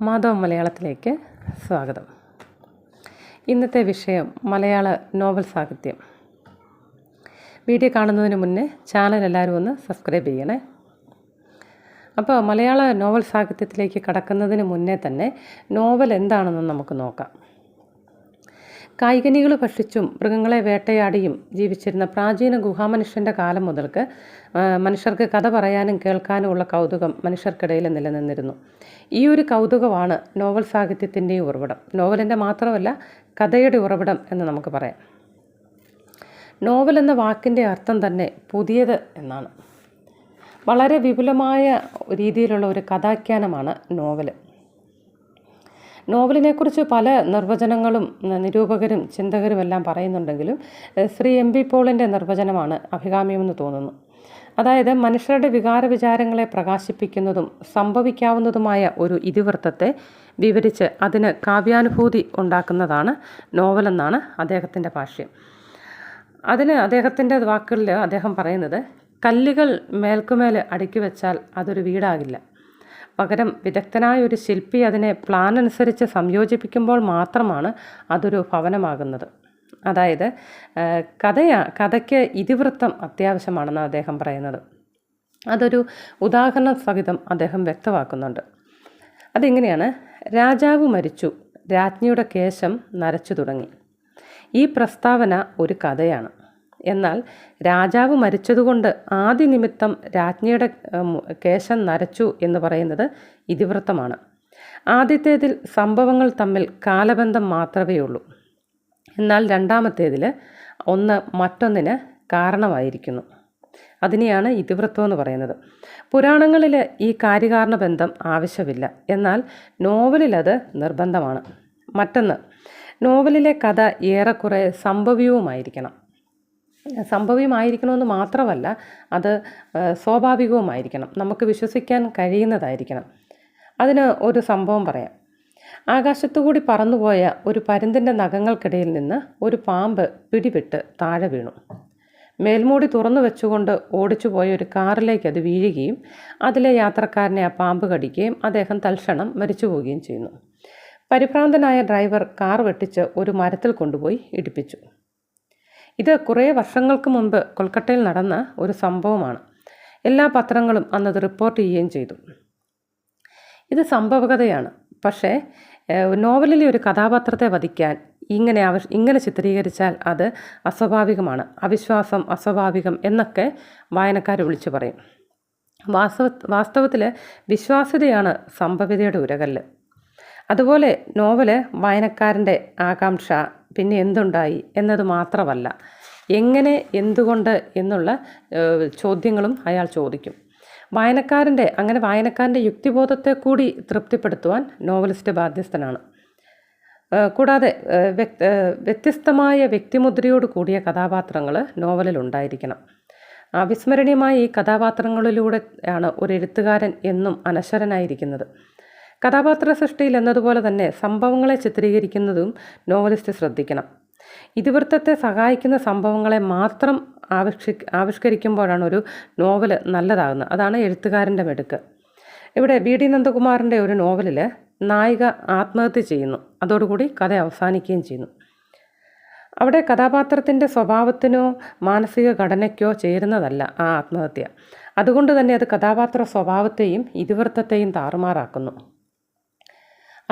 മാധവ മലയാളത്തിലേക്ക് സ്വാഗതം. ഇന്നത്തെ വിഷയം മലയാള നോവൽ സാഹിത്യം. വീഡിയോ കാണുന്നതിന് മുന്നേ ചാനൽ എല്ലാവരും ഒന്ന് സബ്സ്ക്രൈബ് ചെയ്യണേ. അപ്പോൾ മലയാള നോവൽ സാഹിത്യത്തിലേക്ക് കടക്കുന്നതിന് മുന്നേ തന്നെ നോവൽ എന്താണെന്ന് നമുക്ക് നോക്കാം. കായികനികൾ ഭക്ഷിച്ചും മൃഗങ്ങളെ വേട്ടയാടിയും ജീവിച്ചിരുന്ന പ്രാചീന ഗുഹാമനുഷ്യന്റെ കാലം മുതൽക്ക് മനുഷ്യർക്ക് കഥ പറയാനും കേൾക്കാനും ഉള്ള കൗതുകം മനുഷ്യർക്കിടയിൽ നിലനിന്നിരുന്നു. ഈ ഒരു കൗതുകമാണ് നോവൽ സാഹിത്യത്തിന്റെയും ഉറവിടം. നോവലിന്റെ മാത്രമല്ല കഥയുടെ ഉറവിടം എന്ന് നമുക്ക് പറയാം. നോവൽ എന്ന വാക്കിന്റെ അർത്ഥം തന്നെ പുതിയത് എന്നാണ്. വളരെ വിപുലമായ രീതിയിലുള്ള ഒരു കഥാഖ്യാനമാണ് നോവൽ നോവലിനെക്കുറിച്ച് പല നിർവചനങ്ങളും നിരൂപകരും ചിന്തകരും എല്ലാം പറയുന്നുണ്ടെങ്കിലും ശ്രീ എം ബി പോളിന്റെ നിർവചനമാണ് അഭികാമ്യമെന്ന് തോന്നുന്നു. അതായത് മനുഷ്യരുടെ വികാര വിചാരങ്ങളെ പ്രകാശിപ്പിക്കുന്നതും സംഭവിക്കാവുന്നതുമായ ഒരു ഇതിവൃത്തത്തെ വിവരിച്ച് അതിന് കാവ്യാനുഭൂതി ഉണ്ടാക്കുന്നതാണ് നോവലെന്നാണ് അദ്ദേഹത്തിന്റെ ഭാഷ്യം. അതിന് അദ്ദേഹത്തിന്റെ വാക്കുകളിൽ അദ്ദേഹം പറയുന്നത് കല്ലുകൾ മേൽക്കുമേൽ അടുക്കി വെച്ചാൽ അതൊരു വീടാകില്ല. പകരം വിദഗ്ധനായ ഒരു ശില്പി അതിനെ പ്ലാൻ അനുസരിച്ച് സംയോജിപ്പിക്കുമ്പോൾ മാത്രമാണ് അതൊരു ഭവനമാകുന്നത്. അതായത് കഥയ കഥയാ കഥയ്ക്ക് ഇതിവൃത്തം അത്യാവശ്യമാണെന്ന് അദ്ദേഹം പറയുന്നത്. അതൊരു ഉദാഹരണ സഹിതം അദ്ദേഹം വ്യക്തമാക്കുന്നുണ്ട്. അതിങ്ങനെയാണ്? രാജാവ് മരിച്ചു. രാജ്ഞിയുടെ കേശം നരച്ചു തുടങ്ങി. ഈ പ്രസ്താവന ഒരു കഥയാണ്. എന്നാൽ രാജാവ് മരിച്ചതുകൊണ്ട് ആദ്യ നിമിത്തം രാജ്ഞിയുടെ കേശം നരച്ചു എന്ന് പറയുന്നത് ഇതിവൃത്തമാണ്. ആദ്യത്തേതിൽ സംഭവങ്ങൾ തമ്മിൽ കാലബന്ധം മാത്രമേ ഉള്ളൂ. എന്നാൽ രണ്ടാമത്തേതിൽ ഒന്ന് മറ്റൊന്നിന് കാരണമായിരിക്കുന്നു. അതിനെയാണ് ഇതിവൃത്തം എന്ന് പറയുന്നത്. പുരാണങ്ങളിൽ ഈ കാര്യകാരണ ബന്ധം ആവശ്യമില്ല. എന്നാൽ നോവലിൽ അത് നിർബന്ധമാണ്. മറ്റൊന്ന് നോവലിലെ കഥ ഏറെക്കുറെ സംഭവ്യവുമായിരിക്കണം. സംഭവ്യമായിരിക്കണമെന്ന് മാത്രമല്ല അത് സ്വാഭാവികവുമായിരിക്കണം. നമുക്ക് വിശ്വസിക്കാൻ കഴിയുന്നതായിരിക്കണം. അതിന് ഒരു സംഭവം പറയാം. ആകാശത്തുകൂടി പറന്നുപോയ ഒരു പരുന്തിന്റെ നഖങ്ങൾക്കിടയിൽ നിന്ന് ഒരു പാമ്പ് പിടിവിട്ട് താഴെ വീണു. മേൽമൂടി തുറന്നു വെച്ചുകൊണ്ട് ഓടിച്ചു പോയ ഒരു കാറിലേക്ക് അത് വീഴുകയും അതിലെ യാത്രക്കാരനെ ആ പാമ്പ് കടിക്കുകയും അദ്ദേഹം തൽക്ഷണം മരിച്ചു പോവുകയും ചെയ്യുന്നു. പരിഭ്രാന്തനായ ഡ്രൈവർ കാർ വെട്ടിച്ച് ഒരു മരത്തിൽ കൊണ്ടുപോയി ഇടിപ്പിച്ചു. ഇത് കുറേ വർഷങ്ങൾക്ക് മുൻപ് കൊൽക്കത്തയിൽ നടന്ന ഒരു സംഭവമാണ്. എല്ലാ പത്രങ്ങളും അന്നത് റിപ്പോർട്ട് ചെയ്യുകയും ചെയ്തു. ഇത് സംഭവകഥയാണ്. പക്ഷേ നോവലിലെ ഒരു കഥാപാത്രത്തെ വധിക്കാൻ ഇങ്ങനെ അവ ഇങ്ങനെ ചിത്രീകരിച്ചാൽ അത് അസ്വാഭാവികമാണ്. അവിശ്വാസം അസ്വാഭാവികം എന്നൊക്കെ വായനക്കാർ വിളിച്ചു പറയും. വാസ്തവ വാസ്തവത്തിൽ വിശ്വാസ്യതയാണ് സംഭവ്യതയുടെ ഉരകല്ല്. അതുപോലെ നോവൽ വായനക്കാരന്റെ ആകാംക്ഷ പിന്നെ എന്തുണ്ടായി എന്നത് മാത്രമല്ല. എങ്ങനെ എന്തുകൊണ്ട് എന്നുള്ള ചോദ്യങ്ങളും അയാൾ ചോദിക്കും. വായനക്കാരന്റെ അങ്ങനെ വായനക്കാരന്റെ യുക്തിബോധത്തെ കൂടി തൃപ്തിപ്പെടുത്തുവാൻ നോവലിസ്റ്റ് ബാധ്യസ്ഥനാണ്. കൂടാതെ വ്യത്യസ്തമായ വ്യക്തിമുദ്രയോട് കൂടിയ കഥാപാത്രങ്ങൾ നോവലിൽ ഉണ്ടായിരിക്കണം. അവിസ്മരണീയമായ ഈ കഥാപാത്രങ്ങളിലൂടെ ആണ് ഒരു എഴുത്തുകാരൻ എന്നും അനശ്വരനായിരിക്കുന്നത്. കഥാപാത്ര സൃഷ്ടിയിൽ എന്നതുപോലെ തന്നെ സംഭവങ്ങളെ ചിത്രീകരിക്കുന്നതും നോവലിസ്റ്റ് ശ്രദ്ധിക്കണം. ഇതിവൃത്തത്തെ സഹായിക്കുന്ന സംഭവങ്ങളെ മാത്രം ആവിഷ്ക ആവിഷ്കരിക്കുമ്പോഴാണ് ഒരു നോവൽ നല്ലതാകുന്നത്. അതാണ് എഴുത്തുകാരന്റെ മെടുക്ക്. ഇവിടെ വി ഡി നന്ദകുമാറിന്റെ ഒരു നോവലിൽ നായിക ആത്മഹത്യ ചെയ്യുന്നു. അതോടുകൂടി കഥ അവസാനിക്കുകയും ചെയ്യുന്നു. അവിടെ കഥാപാത്രത്തിന്റെ സ്വഭാവത്തിനോ മാനസിക ഘടനയ്ക്കോ ചേരുന്നതല്ല ആ ആത്മഹത്യ. അതുകൊണ്ട് തന്നെ അത് കഥാപാത്ര സ്വഭാവത്തെയും ഇതിവൃത്തത്തെയും താറുമാറാക്കുന്നു.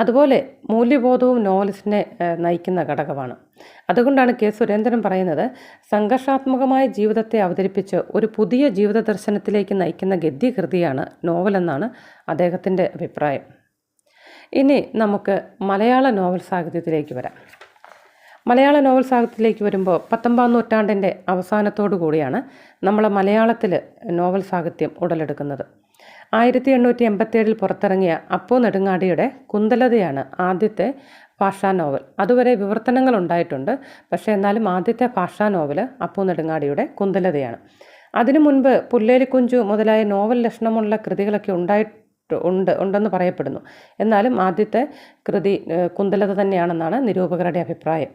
അതുപോലെ മൂല്യബോധവും നോവലിസ്റ്റിനെ നയിക്കുന്ന ഘടകമാണ്. അതുകൊണ്ടാണ് കെ സുരേന്ദ്രൻ പറയുന്നത് സംഘർഷാത്മകമായ ജീവിതത്തെ അവതരിപ്പിച്ച് ഒരു പുതിയ ജീവിത ദർശനത്തിലേക്ക് നയിക്കുന്ന ഗദ്യകൃതിയാണ് നോവലെന്നാണ് അദ്ദേഹത്തിന്റെ അഭിപ്രായം. ഇനി നമുക്ക് മലയാള നോവൽ സാഹിത്യത്തിലേക്ക് വരാം. മലയാള നോവൽ സാഹിത്യത്തിലേക്ക് വരുമ്പോൾ പത്തൊമ്പതാം നൂറ്റാണ്ടിന്റെ അവസാനത്തോടു കൂടിയാണ് നമ്മൾ മലയാളത്തിൽ നോവൽ സാഹിത്യം ഉടലെടുക്കുന്നത്. ആയിരത്തി എണ്ണൂറ്റി എൺപത്തിയേഴിൽ പുറത്തിറങ്ങിയ അപ്പു നെടുങ്ങാടിയുടെ കുന്തലതയാണ് ആദ്യത്തെ ഭാഷാ നോവൽ. അതുവരെ വിവർത്തനങ്ങൾ ഉണ്ടായിട്ടുണ്ട്. പക്ഷേ എന്നാലും ആദ്യത്തെ ഭാഷാ നോവൽ അപ്പു നെടുങ്ങാടിയുടെ കുന്തലതയാണ്. അതിനു മുൻപ് പുല്ലേലിക്കുഞ്ചു മുതലായ നോവൽ ലക്ഷണമുള്ള കൃതികളൊക്കെ ഉണ്ടായിട്ട് ഉണ്ട് ഉണ്ടെന്ന് പറയപ്പെടുന്നു. എന്നാലും ആദ്യത്തെ കൃതി കുന്തലത തന്നെയാണെന്നാണ് നിരൂപകരുടെ അഭിപ്രായം.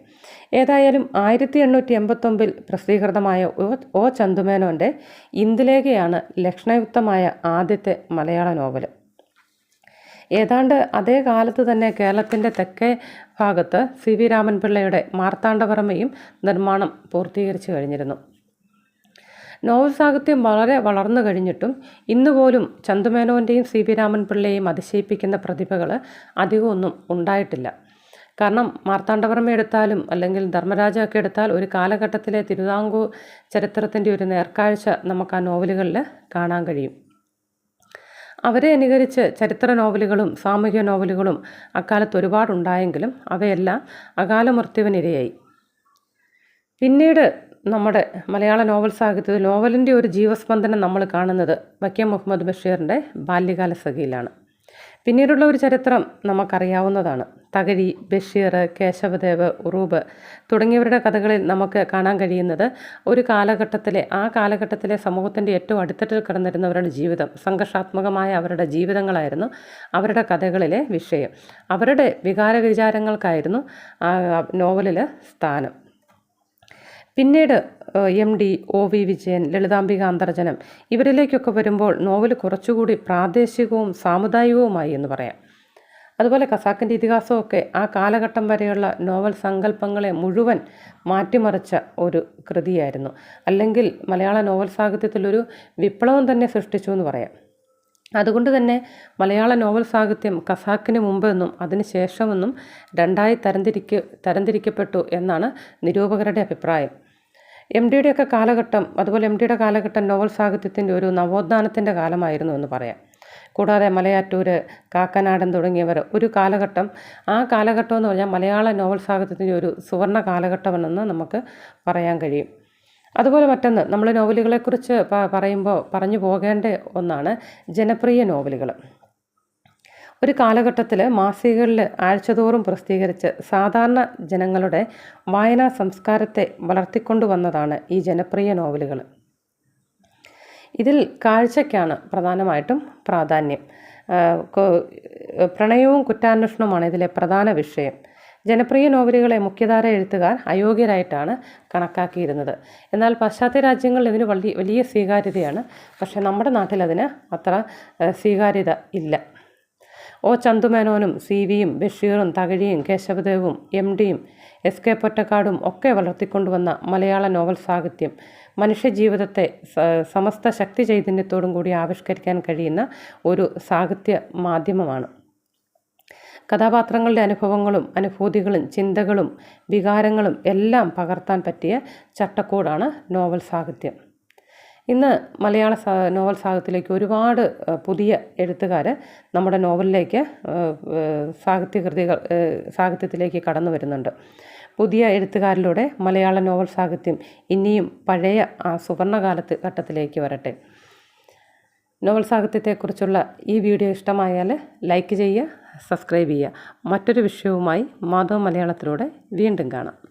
ഏതായാലും ആയിരത്തി എണ്ണൂറ്റി എൺപത്തൊമ്പതിൽ പ്രസിദ്ധീകൃതമായ ഒ ചന്തുമേനോന്റെ ഇന്ദുലേഖയാണ് ലക്ഷണയുക്തമായ ആദ്യത്തെ മലയാള നോവൽ. ഏതാണ്ട് അതേ കാലത്ത് തന്നെ കേരളത്തിന്റെ തെക്കേ ഭാഗത്ത് സി വി രാമൻപിള്ളയുടെ മാർത്താണ്ഡവർമ്മയും നിർമ്മാണം പൂർത്തീകരിച്ചു കഴിഞ്ഞിരുന്നു. നോവൽ സാഹിത്യം വളരെ വളർന്നു കഴിഞ്ഞിട്ടും ഇന്ന് പോലും ചന്തുമേനോന്റെയും സി വി രാമൻപിള്ളയെയും അതിശയിപ്പിക്കുന്ന പ്രതിഭകൾ അധികമൊന്നും ഉണ്ടായിട്ടില്ല. കാരണം മാർത്താണ്ഡവർമ്മ എടുത്താലും അല്ലെങ്കിൽ ധർമ്മരാജ ഒക്കെ എടുത്താൽ ഒരു കാലഘട്ടത്തിലെ തിരുവിതാംകൂർ ചരിത്രത്തിന്റെ ഒരു നേർക്കാഴ്ച നമുക്ക് ആ നോവലുകളിൽ കാണാൻ കഴിയും. അവരെ അനുകരിച്ച് ചരിത്ര നോവലുകളും സാമൂഹ്യ നോവലുകളും അക്കാലത്ത് ഒരുപാടുണ്ടായെങ്കിലും അവയെല്ലാം അകാല മൃത്യുവിനിരയായി പിന്നീട് നമ്മുടെ മലയാള നോവൽ സാഹിത്യത്തിൽ നോവലിന്റെ ഒരു ജീവസ്പന്ദനം നമ്മൾ കാണുന്നത് വക്കീം മുഹമ്മദ് ബഷീറിന്റെ ബാല്യകാല സഖിയിലാണ്. പിന്നീടുള്ള ഒരു ചരിത്രം നമുക്കറിയാവുന്നതാണ്. തകഴി ബഷീർ കേശവദേവ് ഉറൂബ് തുടങ്ങിയവരുടെ കഥകളിൽ നമുക്ക് കാണാൻ കഴിയുന്നത് ഒരു കാലഘട്ടത്തിലെ ആ കാലഘട്ടത്തിലെ സമൂഹത്തിന്റെ ഏറ്റവും അടിത്തട്ടിൽ കിടന്നിരുന്നവരുടെ ജീവിതം സംഘർഷാത്മകമായ അവരുടെ ജീവിതങ്ങളായിരുന്നു അവരുടെ കഥകളിലെ വിഷയം. അവരുടെ വികാര വിചാരങ്ങൾക്കായിരുന്നു നോവലിൽ സ്ഥാനം. പിന്നീട് M D O V Vijayan Lalithambika Antharjanam ഇവരിലേക്കൊക്കെ വരുമ്പോൾ നോവൽ കുറച്ചുകൂടി പ്രാദേശികവും സാമുദായികവുമായി എന്ന് പറയാം. അതുപോലെ ഖസാക്കിന്റെ ഇതിഹാസമൊക്കെ ആ കാലഘട്ടം വരെയുള്ള നോവൽ സങ്കല്പങ്ങളെ മുഴുവൻ മാറ്റിമറിച്ച ഒരു കൃതിയായിരുന്നു. അല്ലെങ്കിൽ മലയാള നോവൽ സാഹിത്യത്തിലൊരു വിപ്ലവം തന്നെ സൃഷ്ടിച്ചു എന്ന് പറയാം. അതുകൊണ്ട് തന്നെ മലയാള നോവൽ സാഹിത്യം കസാക്കിന് മുമ്പെന്നും അതിന് ശേഷമെന്നും രണ്ടായി തരംതിരിക്ക തരംതിരിക്കപ്പെട്ടു എന്നാണ് നിരൂപകരുടെ അഭിപ്രായം. എം ഡിയുടെയൊക്കെ കാലഘട്ടം അതുപോലെ എം ഡിയുടെ കാലഘട്ടം നോവൽ സാഹിത്യത്തിന്റെ ഒരു നവോത്ഥാനത്തിന്റെ കാലമായിരുന്നു എന്ന് പറയാം. കൂടാതെ മലയാറ്റൂർ കാക്കനാടൻ തുടങ്ങിയവർ ഒരു കാലഘട്ടം ആ കാലഘട്ടം എന്ന് പറഞ്ഞാൽ മലയാള നോവൽ സാഹിത്യത്തിന്റെ ഒരു സുവർണ കാലഘട്ടമെന്ന് നമുക്ക് പറയാൻ കഴിയും. അതുപോലെ മറ്റൊന്ന് നമ്മൾ നോവലുകളെക്കുറിച്ച് പറയുമ്പോൾ പറഞ്ഞു പോകേണ്ട ഒന്നാണ് ജനപ്രിയ നോവലുകൾ. ഒരു കാലഘട്ടത്തിൽ മാസികകളിൽ ആഴ്ചതോറും പ്രസിദ്ധീകരിച്ച് സാധാരണ ജനങ്ങളുടെ വായനാ സംസ്കാരത്തെ വളർത്തിക്കൊണ്ടുവന്നതാണ് ഈ ജനപ്രിയ നോവലുകൾ ഇതിൽ കാഴ്ചയ്ക്കാണ് പ്രധാനമായിട്ടും പ്രാധാന്യം. പ്രണയവും കുറ്റാന്വേഷണവുമാണ് ഇതിലെ പ്രധാന വിഷയം. ജനപ്രിയ നോവലുകളെ മുഖ്യധാര എഴുത്തുകാർ അയോഗ്യരായിട്ടാണ് കണക്കാക്കിയിരുന്നത്. എന്നാൽ പാശ്ചാത്യ രാജ്യങ്ങളിൽ ഇതിന് വലിയ വലിയ സ്വീകാര്യതയാണ്. പക്ഷേ നമ്മുടെ നാട്ടിൽ അതിന് അത്ര സ്വീകാര്യത ഇല്ല. ഒ ചന്തുമേനോനും സി വിയും ബഷീറും തകഴിയും കേശവദേവും എം ഡിയും എസ് കെ പൊറ്റക്കാടും ഒക്കെ വളർത്തിക്കൊണ്ടുവന്ന മലയാള നോവൽ സാഹിത്യം മനുഷ്യജീവിതത്തെ സമസ്ത ശക്തി ചൈതന്യത്തോടും കൂടി ആവിഷ്കരിക്കാൻ കഴിയുന്ന ഒരു സാഹിത്യ മാധ്യമമാണ്. കഥാപാത്രങ്ങളുടെ അനുഭവങ്ങളും അനുഭൂതികളും ചിന്തകളും വികാരങ്ങളും എല്ലാം പകർത്താൻ പറ്റിയ ചട്ടക്കൂടാണ് നോവൽ സാഹിത്യം. ഇന്ന് മലയാള നോവൽ സാഹിത്യത്തിലേക്ക് ഒരുപാട് പുതിയ എഴുത്തുകാർ നമ്മുടെ നോവലിലേക്ക് സാഹിത്യകൃതികൾ സാഹിത്യത്തിലേക്ക് കടന്നു വരുന്നുണ്ട്. പുതിയ എഴുത്തുകാരിലൂടെ മലയാള നോവൽ സാഹിത്യം ഇനിയും പഴയ ആ സുവർണകാലത്ത് ഘട്ടത്തിലേക്ക് വരട്ടെ. നോവൽ സാഹിത്യത്തെക്കുറിച്ചുള്ള ഈ വീഡിയോ ഇഷ്ടമായാൽ ലൈക്ക് ചെയ്യുക സബ്സ്ക്രൈബ് ചെയ്യുക. മറ്റൊരു വിഷയവുമായി മാധവ മലയാളത്തിലൂടെ വീണ്ടും കാണാം.